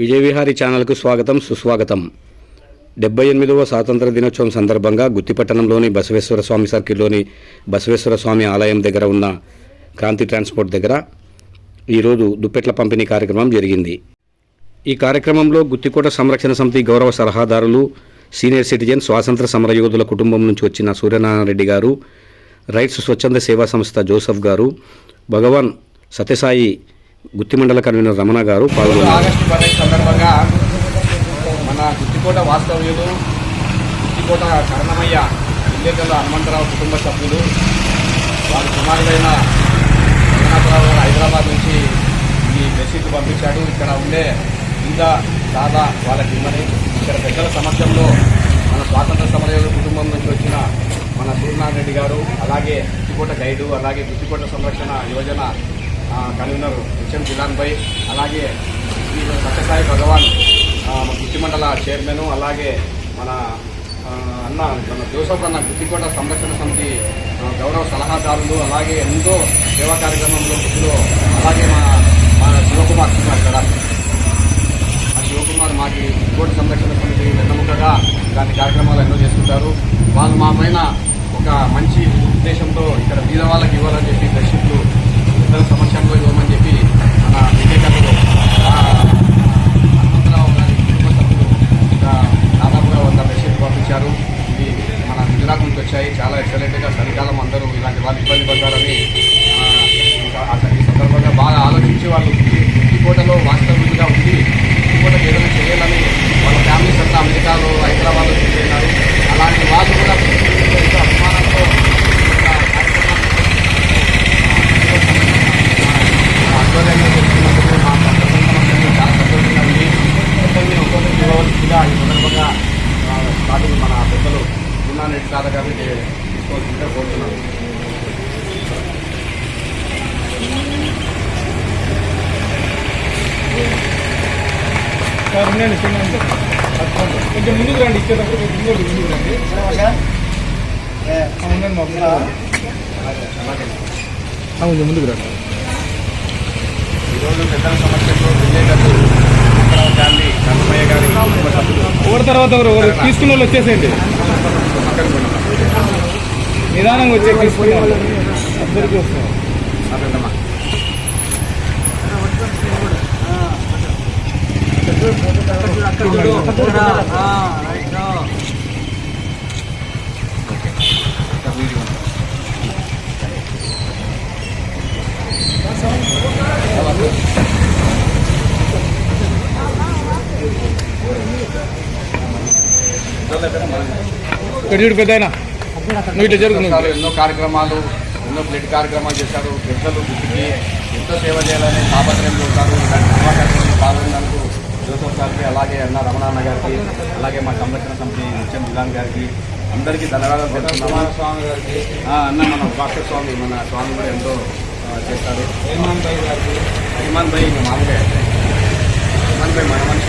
విజయవిహారి ఛానల్కు స్వాగతం సుస్వాగతం. డెబ్బై ఎనిమిదవ స్వాతంత్ర దినోత్సవం సందర్భంగా గుత్తిపట్టణంలోని బసవేశ్వర స్వామి సర్కిల్లోని బసవేశ్వర స్వామి ఆలయం దగ్గర ఉన్న క్రాంతి ట్రాన్స్పోర్ట్ దగ్గర ఈరోజు దుప్పెట్ల పంపిణీ కార్యక్రమం జరిగింది. ఈ కార్యక్రమంలో గుత్తికోట సంరక్షణ సమితి గౌరవ సలహాదారులు సీనియర్ సిటిజన్ స్వాతంత్ర సమరయోధుల కుటుంబం నుంచి వచ్చిన సూర్యనారాయణ రెడ్డి గారు రైట్స్ స్వచ్ఛంద సేవా సంస్థ జోసఫ్ గారు భగవాన్ సత్యసాయి గుత్తి మండల కన్వీనర్ రమణ గారు పాల్గొన్నారు. ఆగస్టు పదిహేను సందర్భంగా మన గుత్తికోట వాస్తవ్యులు గుత్తికోట కరణమయ్య విలేకరుల హనుమంతరావు కుటుంబ సభ్యులు వారి కుమారుడైన రమణాపురావు గారు హైదరాబాద్ నుంచి ఈ బెడ్షీట్ పంపించాడు. ఇక్కడ ఉండే ఇంకా దాదా వాళ్ళకి ఇమ్మని ఇక్కడ పెద్దల సమక్షంలో మన స్వాతంత్ర సమరయోధుల కుటుంబం నుంచి వచ్చిన మన సూర్యనారాయణ రెడ్డి గారు అలాగే గుత్తికోట గైడు అలాగే గుత్తికోట సంరక్షణ యోజన కన్వీనర్ హెచ్ఎం జిలాన్ భాయ్ అలాగే శ్రీ సత్యసాయి భగవాన్ గుత్తి మండల చైర్మన్ అలాగే మన అన్న మన జోసఫ్ అన్న గుత్తికోట సంరక్షణ సమితి గౌరవ సలహాదారులు అలాగే ఎంతో సేవా కార్యక్రమంలో గుర్తులో అలాగే మా మా శివకుమార్ కుమార్ ఇక్కడ ఆ శివకుమార్ మాకి గుత్తికోట సంరక్షణ సమితి వెన్నముకగా ఇలాంటి కార్యక్రమాలు ఎన్నో చేస్తుంటారు. వాళ్ళు మా పైన ఒక మంచి ఉద్దేశంతో ఇక్కడ బీద వాళ్ళకి ఇవ్వాలని చెప్పి దర్శకులు ఇతర సమక్షంలో ఇవ్వమని చెప్పి మన విలేకరులు హనుమంతరావు గారి కుటుంబ సభ్యులు ఒక దాదాపుగా వంద మెసేజ్ పంపించారు. ఇవి మన గుజరాత్ నుంచి వచ్చాయి. చాలా ఎక్సలెంట్గా చలికాలం అందరూ ఇలాంటి వాళ్ళు ఇబ్బంది పడతారని ఆ, ఈ సందర్భంగా బాగా ఆలోచించి వాళ్ళు కోటలో వాస్తవికంగా ఉంది కోటకు ఏదైనా చేయాలని వాళ్ళ ఫ్యామిలీస్ అంతా అమెరికాలో హైదరాబాద్లో చేస్తున్నారు అలాంటి వాళ్ళు కూడా ఎంతో అభిమానంతో ఈ యొక్క కార్యక్రమాన్ని ఆధ్వర్యంలో చేస్తున్నందుకు మా సందర్భంగా చాలా సంతోషంగా ఉంది ఒక్కొక్కరిని ఒక్కొక్కరికి ఇవ్వవలసిందిగా ఈ సందర్భంగా స్టార్టింగ్ మన పెద్దలు గున్నారెడ్డి తాత గారిని తీసుకోవాల్సిందిగా కోరుతున్నాను. కొంచెం ముందుకు రండి ఇచ్చేటప్పుడు కొంచెం ముందుకు రండి ఉండండి మా కొంచెం ముందుకు రండి. ఈరోజు పెద్దల సమక్షంలో విజయగట్టు ఫ్యామిలీ కన్నమయ్య గారి కుటుంబ సభ్యులు ఒకరి తర్వాత ఒకరు ఒకరు తీసుకున్న వాళ్ళు వచ్చేసేయండి. నిదానంగా వచ్చే తీసుకునే వాళ్ళు అందరికీ వస్తారు పెద్దమ్మ. ఒక వీడియో ఉంది. ఇక్కడ చూడు పెద్ద ఇట్లా జరుగుతుంది. ఎన్నో కార్యక్రమాలు ఎన్నో బ్లడ్ కార్యక్రమాలు చేశారు. పెద్దలు గుర్తికి ఎంతో సేవ చేయాలని తాపత్రయంలో ఉంటారు. ఇలాంటి పాల్గొన్నందుకు జోసఫ్ గారికి అలాగే అన్న రమణాన్న గారికి అలాగే మా సంరక్షణ సమితి నిత్యం జిలాన్ గారికి అందరికీ ధన్యవాదాలు తెలుపుతున్నాము. స్వామి గారికి. అన్న మన భాస్కర్ స్వామి మన స్వామి కూడా ఎంతో చేస్తారు. హేమాన్ భాయ్ గారికి. హేమాన్ భాయ్ ఇంకా మామూలే. హేమాన్ భాయ్ మన మనిషి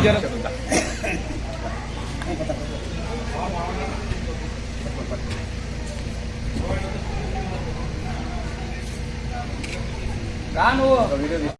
जरा का